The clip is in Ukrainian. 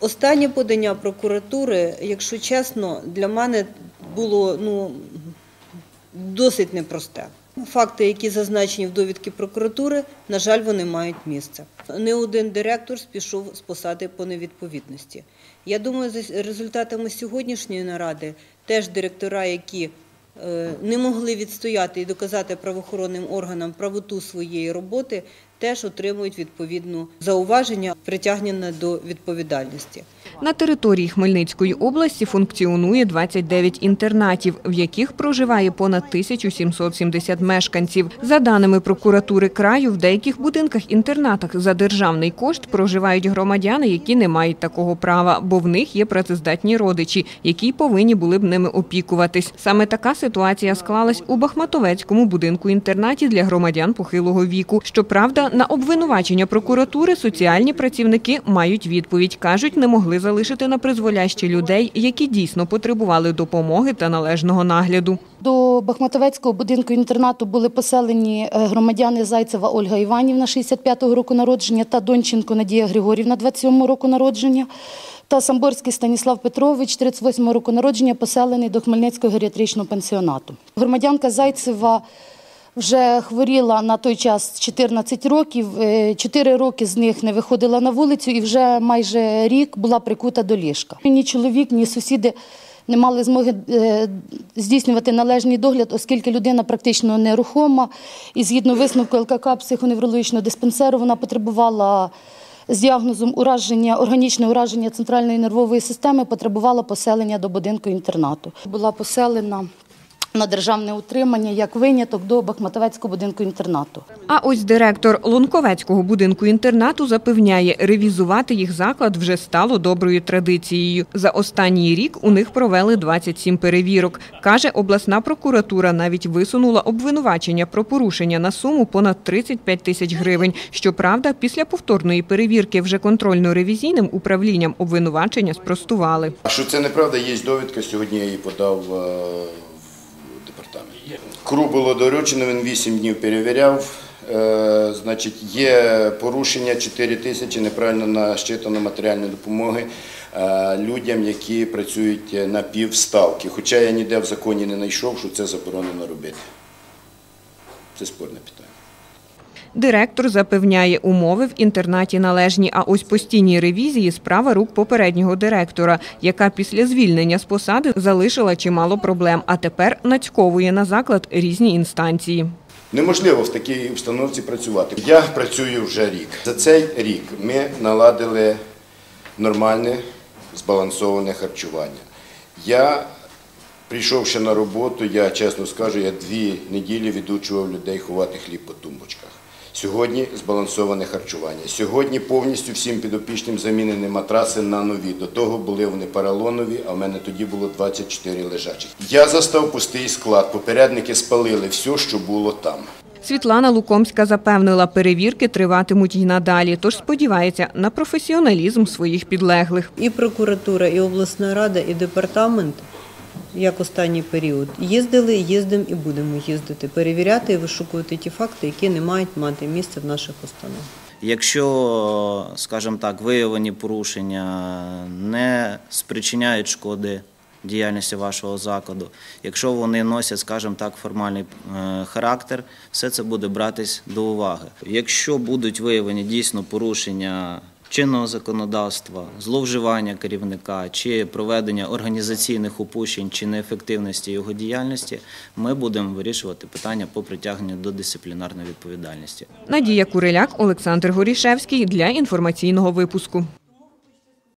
Останнє подання прокуратури, якщо чесно, для мене було ну, досить непросте. Факти, які зазначені в довідці прокуратури, на жаль, вони мають місце. Не один директор спішов з посади по невідповідності. Я думаю, за результатами сьогоднішньої наради теж директора, які е, не могли відстояти і доказати правоохоронним органам правоту своєї роботи, теж отримують відповідну зауваження, притягнення до відповідальності. На території Хмельницької області функціонує 29 інтернатів, в яких проживає понад 1770 мешканців. За даними прокуратури краю, в деяких будинках-інтернатах за державний кошт проживають громадяни, які не мають такого права, бо в них є працездатні родичі, які повинні були б ними опікуватись. Саме така ситуація склалась у Бахматовецькому будинку-інтернаті для громадян похилого віку. Щоправда, на обвинувачення прокуратури соціальні працівники мають відповідь. Кажуть, не могли залишити на призволяще людей, які дійсно потребували допомоги та належного нагляду. До Бахматовецького будинку інтернату були поселені е, громадяни Зайцева Ольга Іванівна, 65-го року народження, та Донченко Надія Григорівна, 27-го року народження, та Самборський Станіслав Петрович, 38-го року народження, поселений до Хмельницького геріатричного пенсіонату. Громадянка Зайцева вже хворіла на той час 14 років. Е, Чотири роки з них не виходила на вулицю і вже майже рік була прикута до ліжка. Ні чоловік, ні сусіди не мали змоги е, здійснювати належний догляд, оскільки людина практично нерухома. І згідно висновку ЛКК психоневрологічного диспансеру, вона потребувала з діагнозом ураження, органічне ураження центральної нервової системи, потребувала поселення до будинку інтернату. Була поселена на державне утримання як виняток до Бахматовецького будинку інтернату. А ось директор Лунковецького будинку інтернату запевняє, ревізувати їх заклад вже стало доброю традицією. За останній рік у них провели 27 перевірок. Каже, обласна прокуратура навіть висунула обвинувачення про порушення на суму понад 35 тисяч гривень. Щоправда, після повторної перевірки вже контрольно-ревізійним управлінням обвинувачення спростували. А що це неправда, є довідка, сьогодні я її подав е. Кру було доручено, він 8 днів перевіряв. Е, Значить, є порушення 4 тисячі неправильно насчитано матеріальної допомоги е, людям, які працюють на півставки. Хоча я ніде в законі не знайшов, що це заборонено робити. Це спорне питання. Директор запевняє, умови в інтернаті належні, а ось постійні ревізії – справа рук попереднього директора, яка після звільнення з посади залишила чимало проблем, а тепер нацьковує на заклад різні інстанції. Неможливо в такій установці працювати. Я працюю вже рік. За цей рік ми наладили нормальне збалансоване харчування. Я, прийшовши на роботу, я чесно скажу, я дві неділі відучував людей ховати хліб по тумбочках. Сьогодні збалансоване харчування. Сьогодні повністю всім підопічним замінені матраси на нові. До того були вони паралонові, а в мене тоді було 24 лежачих. Я застав пустий склад. Попередники спалили все, що було там. Світлана Лукомська запевнила, перевірки триватимуть й надалі, тож сподівається на професіоналізм своїх підлеглих. І прокуратура, і обласна рада, і департамент, як останній період, їздили, їздимо і будемо їздити, перевіряти і вишукувати ті факти, які не мають мати місце в наших установах. Якщо, скажімо так, виявлені порушення не спричиняють шкоди діяльності вашого закладу, якщо вони носять, скажімо так, формальний е, характер, все це буде братись до уваги. Якщо будуть виявлені дійсно порушення чинного законодавства, зловживання керівника чи проведення організаційних упущень чи неефективності його діяльності, ми будемо вирішувати питання по притягненню до дисциплінарної відповідальності. Надія Куриляк, Олександр Горішевський для інформаційного випуску.